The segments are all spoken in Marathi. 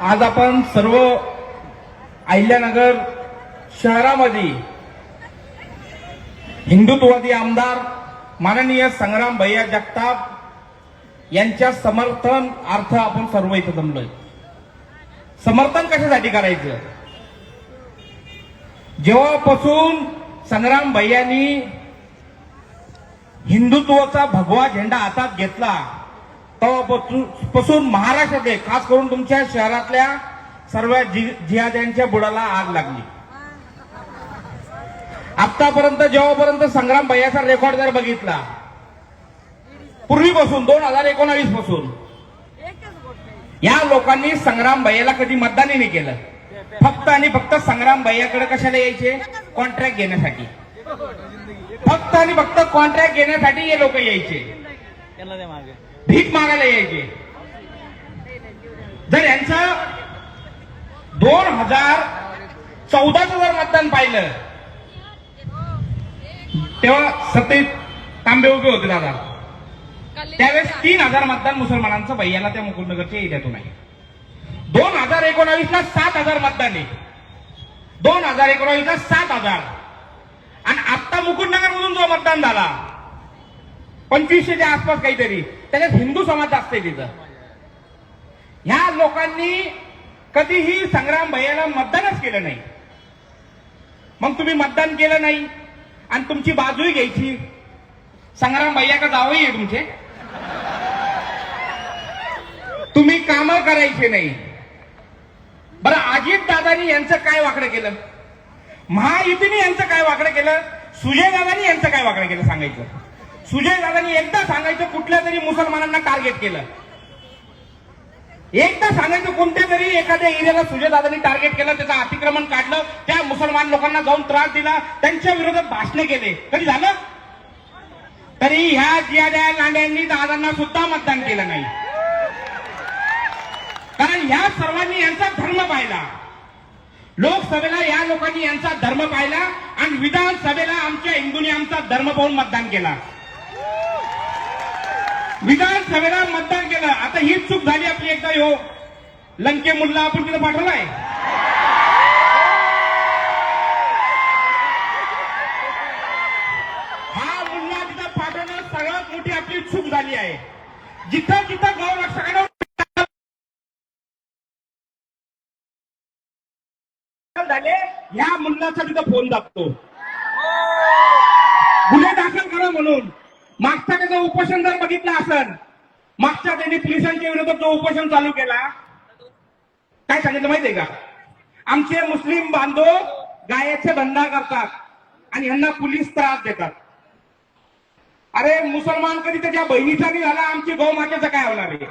आज आपण सर्व अहिल्यानगर शहरामध्ये हिंदुत्ववादी आमदार माननीय संग्राम भैया जगताप यांच्या समर्थन अर्थ आपण सर्व इथं जमलोय. समर्थन कशासाठी करायचं? जेव्हापासून संग्राम भैयांनी हिंदुत्वाचा भगवा झेंडा हातात घेतला पासून महाराष्ट्रातले खास करून तुमच्या शहरातल्या सर्व जिहाद्यांच्या बुडाला आग लागली. आतापर्यंत जेव्हापर्यंत संग्राम भैयाचा रेकॉर्ड जर बघितला पूर्वीपासून दोन हजार एकोणावीसपासून या लोकांनी संग्राम भैयाला कधी मतदानही नाही केलं. फक्त आणि फक्त संग्राम भैयाकडे कशाला यायचे? कॉन्ट्रॅक्ट घेण्यासाठी. फक्त आणि फक्त कॉन्ट्रॅक्ट घेण्यासाठी हे लोक यायचे. मागे. भीक मागायला यायचे. जर यांचं दोन हजार चौदाचं जर मतदान पाहिलं तेव्हा सत्तेत तांबे उभे होते दादा. त्यावेळेस तीन हजार मतदान मुसलमानांचं भैयाला त्या मुकुंदनगरच्या एरियातून आहे. दोन हजार एकोणावीस ला सात हजार मतदान आहे. दोन हजार एकोणावीस ला सात हजार. आणि आता मुकुंदनगर मधून जो मतदान झाला पंचवीसशेच्या आसपास काहीतरी. त्याच्यात हिंदू समाज जास्त आहे तिथं. ह्या लोकांनी कधीही संग्राम भैयाला मतदानच केलं नाही. मग तुम्ही मतदान केलं नाही. आणि तुमची बाजूही घ्यायची. संग्राम भैया का जावही आहे तुमचे. तुम्ही काम करायचे नाही. बरं अजित दादानी यांचं काय वाकडं केलं? महायुतीने यांचं काय वाकडं केलं? सुजय दादानी यांचं काय वाकडं केलं सांगायचं? सुजय दादानी एकदा सांगायचं कुठल्या तरी मुसलमानांना टार्गेट केलं. एकदा सांगायचं कोणत्या तरी एखाद्या एरियाला सुजय दादानी टार्गेट केलं त्याचं अतिक्रमण काढलं त्या मुसलमान लोकांना जाऊन त्रास दिला त्यांच्या विरोधात भाषणे केले. कधी झालं? तरी ह्या जियाड्या लांड्यांनी दादांना सुद्धा मतदान केलं नाही. कारण ह्या सर्वांनी यांचा धर्म पाहिला. लोकसभेला या लोकांनी यांचा धर्म पाहिला आणि विधानसभेला आमच्या हिंदूंनी आमचा धर्म पाहून मतदान केला. विधानसभेला मतदान केलं. आता हीच चूक झाली आपली एकदा हो लंके मुल्ला आपण तिथं पाठवलाय? हा मुल्ला तिथं पाठवणं सगळ्यात मोठी आपली चूक झाली आहे. जिथं जिथं गौ रक्षकांना झाले ह्या मुलाचा तिथं फोन दाबतो. गुन्हे दाखल करा म्हणून. मागचा त्याचं उपोषण जर बघितलं असेल मागच्या त्यांनी पोलिसांच्या विरोधात जो उपोषण चालू केला काय सांगितलं माहितीये का? आमचे मुस्लिम बांधव गायाचे धंदा करतात आणि यांना पोलीस त्रास देतात. अरे मुसलमान कधी त्याच्या बहिणीचा नाही झाला आमची गौमातेचा काय होणार आहे?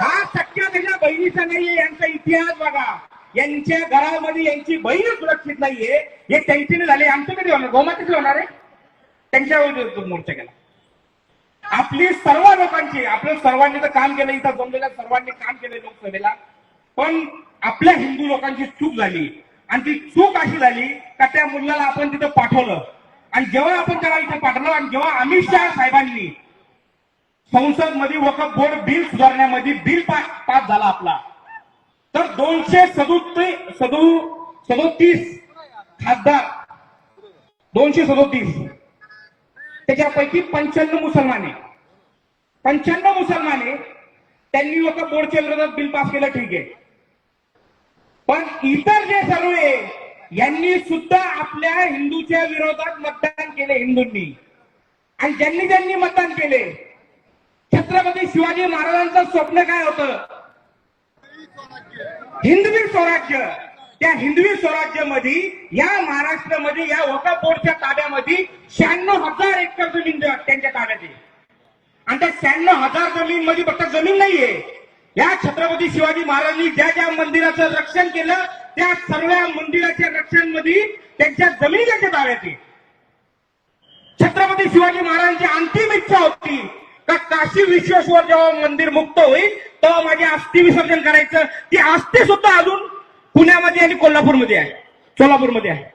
हा शक्य त्याच्या बहिणीचा नाहीये यांचा इतिहास बघा. यांच्या घरामध्ये यांची बहीण सुरक्षित नाहीये हे त्यांची झाले. आमचं कधी होणार? गोमातेचे होणार आहे? त्यांच्या विरुद्ध मोर्चा केला आपली सर्व लोकांची आपल्या सर्वांनी तर काम केलं इथं जमलेल्या सर्वांनी काम केलं लोकसभेला. पण आपल्या हिंदू लोकांची चूक झाली. आणि ती चूक अशी झाली का त्या मुलाला आपण तिथं पाठवलं. आणि जेव्हा आपण त्याला इथं पाठवलं आणि जेव्हा अमित शहा साहेबांनी संसदमध्ये वकफ बोर्ड बिल सुधारण्यामध्ये बिल पास पास झाला आपला. तर दोनशे सदोतीस सदोतीस खासदार दोनशे सदोतीस. त्याच्यापैकी पंच्याण्णव मुसलमाने पंच्याण्णव मुसलमाने त्यांनी लोक बोर्डच्या विरोधात बिल पास केलं ठीक आहे. पण इतर जे सर्व आहे यांनी सुद्धा आपल्या हिंदूच्या विरोधात मतदान केले हिंदूंनी. आणि ज्यांनी ज्यांनी मतदान केले छत्रपती शिवाजी महाराजांचं स्वप्न काय होतं? हिंदवी स्वराज्य. त्या हिंदवी स्वराज्यामध्ये या महाराष्ट्रामध्ये या वका बोर्डच्या ताब्यामध्ये शहाण्णव हजार एकर जमीन त्यांच्या ताब्यात आहे. आणि त्या शहाण्णव हजार जमीन मध्ये फक्त जमीन नाहीये. या छत्रपती शिवाजी महाराजांनी ज्या ज्या मंदिराचं रक्षण केलं त्या सर्व मंदिराच्या रक्षणामध्ये त्यांच्या जमीन त्यांच्या ताब्यात आहे. छत्रपती शिवाजी महाराजांची अंतिम इच्छा होती का काशी विश्वेश्वर जेव्हा मंदिर मुक्त होईल तेव्हा माझे अस्थि विसर्जन करायचं. ती अस्थि सुद्धा अजून पुण्यामध्ये आणि कोल्हापूरमध्ये आहे. सोलापूरमध्ये आहे.